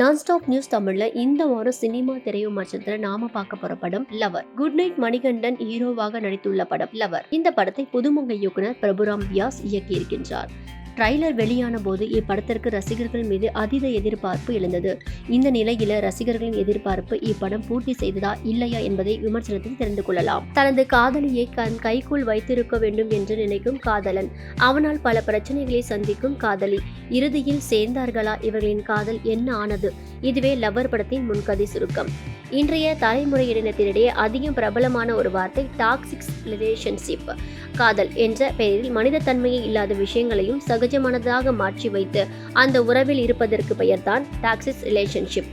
நான் stop news தமிழ்ல இந்த வாரம் சினிமா திரையுமாற்றத்துல நாம பார்க்க போற படம் லவர் குட் நைட் மணிகண்டன் ஹீரோவாக நடித்துள்ள படம் லவர் இந்த படத்தை புதுமுக இயக்குனர் பிரபுராம் வியாஸ் இயக்கியிருக்கின்றார். ட்ரைலர் வெளியான போது இப்படத்திற்கு ரசிகர்கள் மீது அதீத எதிர்பார்ப்பு எழுந்தது. இந்த நிலையில ரசிகர்களின் எதிர்பார்ப்பு இப்படம் பூர்த்தி செய்ததா இல்லையா என்பதை விமர்சனத்தில் தெரிந்து கொள்ளலாம். தனது காதலியை கண் கைக்குள் வைத்திருக்க வேண்டும் என்று நினைக்கும் காதலன் அவனால் பல பிரச்சனைகளை சந்திக்கும் காதலி இறுதியில் சேர்ந்தார்களா? இவர்களின் காதல் என்ன ஆனது? இதுவே லவர் படத்தின் முன்கதை சுருக்கம். இன்றைய தலைமுறையினத்தினிடையே அதிகம் பிரபலமான ஒரு வார்த்தை டாக்ஸிக்ஸ் ரிலேஷன்ஷிப் காதல் என்ற பெயரில் மனிதத்தன்மையை இல்லாத விஷயங்களையும் சகஜமானதாக மாற்றி வைத்து அந்த உறவில் இருப்பதற்கு பெயர்தான் டாக்ஸிக்ஸ் ரிலேஷன்ஷிப்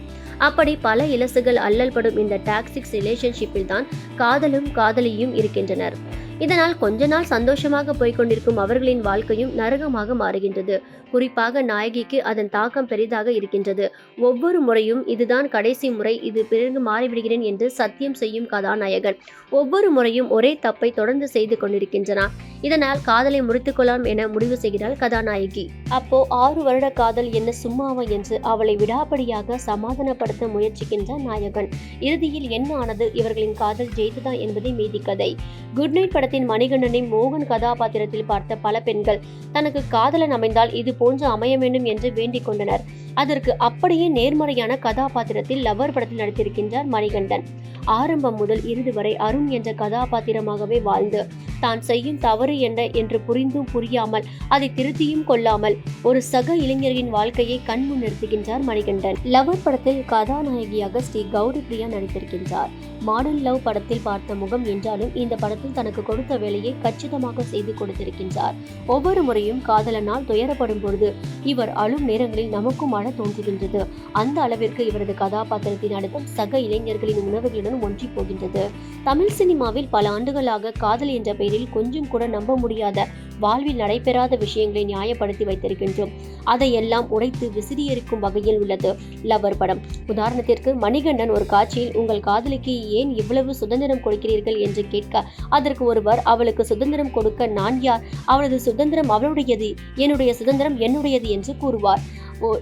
அப்படி பல இலசுகள் அல்லல்படும் இந்த டாக்ஸிக்ஸ் ரிலேஷன்ஷிப்பில் தான் காதலும் காதலியும் இருக்கின்றனர். இதனால் கொஞ்ச நாள் சந்தோஷமாக போய்க்கொண்டிருக்கும் அவர்களின் வாழ்க்கையும் நரகமாக மாறுகின்றது. குறிப்பாக நாயகிக்கு அதன் தாக்கம் பெரிதாக இருக்கின்றது. ஒவ்வொரு முறையும் இதுதான் கடைசி முறை இது பிறகு மாறிவிடுகிறேன் என்று சத்தியம் செய்யும் கதாநாயகன். ஒவ்வொரு முறையும் ஒரே தப்பை தொடர்ந்து செய்து கொண்டிருக்கின்றன? இதனால் காதலை முறித்துக்கொள்ளலாம் என முடிவு செய்கிறாள் கதாநாயகி. அப்போ ஆறு வருட காதல் என்ன சும்மாவா என்று அவளை விடாபடியாக சமாதானப்படுத்த முயற்சிக்கின்றான் நாயகன். இறுதியில் என்ன ஆனது? இவர்களின் காதல் ஜெயித்துதா என்பதை மீதி கதை. குட் நைட் படத்தின் மணிகண்டனை மோகன் கதாபாத்திரத்தில் பார்த்த பல பெண்கள் தனக்கு காதலன் அமைந்தால் இது போன்று அமைய வேண்டும் என்று வேண்டிக் கொண்டனர். அதற்கு அப்படியே நேர்மறையான கதாபாத்திரத்தில் லவர் படத்தில் நடித்திருக்கின்றார் மணிகண்டன். ஆரம்பம் முதல் இறுதி வரை அருண் என்ற கதாபாத்திரமாகவே வாழ்ந்து தான் செய்யும் தவறு என்ன என்று புரிந்தும் புரியாமல் அதை திருத்தியும் கொள்ளாமல் ஒரு சக இளைஞரின் வாழ்க்கையை கண்முன் நிறுத்துகின்றார் மணிகண்டன். லவர் படத்தில் கதாநாயகியாக ஸ்ரீ கௌரி பிரியா நடித்திருக்கின்றார். மாடர்ன் லவ் படத்தில் பார்த்த முகம் என்றாலும் இந்த படத்தில் தனக்கு கொடுத்த வேலையை கச்சிதமாக செய்து கொடுத்திருக்கின்றார். ஒவ்வொரு முறையும் காதலனால் துயரப்படும் பொழுது இவர் அழும் நேரங்களில் நமக்கும் அழ தோன்றுகின்றது. அந்த அளவிற்கு இவரது கதாபாத்திரத்தின் அழுத்தம் சக இளைஞர்களின் உணர்வுகளுடன் ஒன்றி போகின்றது. தமிழ் சினிமாவில் பல ஆண்டுகளாக காதல் என்ற பெயர் பெயரில் கொஞ்சம் கூட நம்ப முடியாத வாழ்வில் நடைபெறாத விஷயங்களை நியாயப்படுத்தி வைத்திருக்கின்றோம். அதையெல்லாம் உடைத்து விசிறியரிக்கும் வகையில் உள்ளது லவர் படம். உதாரணத்திற்கு மணிகண்டன் ஒரு காட்சியில் உங்கள் காதலிக்கு ஏன் இவ்வளவு சுதந்திரம் கொடுக்கிறீர்கள் என்று கேட்க அதற்கு ஒருவர் அவளுக்கு சுதந்திரம் கொடுக்க நான் யார்? அவளது சுதந்திரம் அவளுடையது என்னுடைய சுதந்திரம் என்னுடையது என்று கூறுவார்.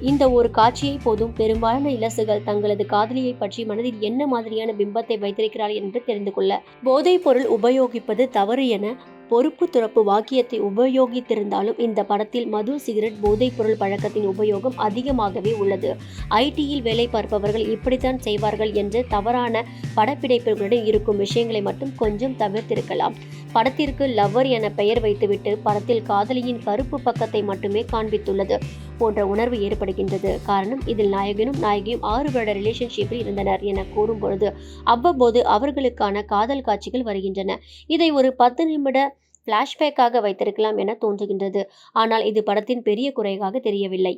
இந்த ஒரு காட்சியை போதும் பெரும்பாலான இலசுகள் தங்களது காதலியை பற்றி மனதில் என்ன மாதிரியான பிம்பத்தை வைத்திருக்கிறார் என்று தெரிந்து கொள்ள போதைப் பொருள் உபயோகிப்பது தவறு என பொறுப்பு துறப்பு வாக்கியத்தை உபயோகித்திருந்தாலும் இந்த படத்தில் மது சிகரெட் போதைப் பொருள் பழக்கத்தின் உபயோகம் அதிகமாகவே உள்ளது. ஐடியில் வேலை பார்ப்பவர்கள் இப்படித்தான் செய்வார்கள் என்று தவறான படப்பிடிப்புகளுடன் இருக்கும் விஷயங்களை மட்டும் கொஞ்சம் தவிர்த்திருக்கலாம். படத்திற்கு லவ்வர் என பெயர் வைத்துவிட்டு படத்தில் காதலியின் கருப்பு பக்கத்தை மட்டுமே காண்பித்துள்ளது. போன்ற உணர்வு ஏற்படுகின்றது. காரணம் இதில் நாயகனும் நாயகியும் ஆறு வருட ரிலேஷன்ஷிப்பில் இருந்தனர் என கூறும் பொழுது அவ்வப்போது அவர்களுக்கான காதல் காட்சிகள் வருகின்றன. இதை ஒரு பத்து நிமிட பிளாஷ்பேக்காக வைத்திருக்கலாம் என தோன்றுகின்றது. ஆனால் இது படத்தின் பெரிய குறையாக தெரியவில்லை.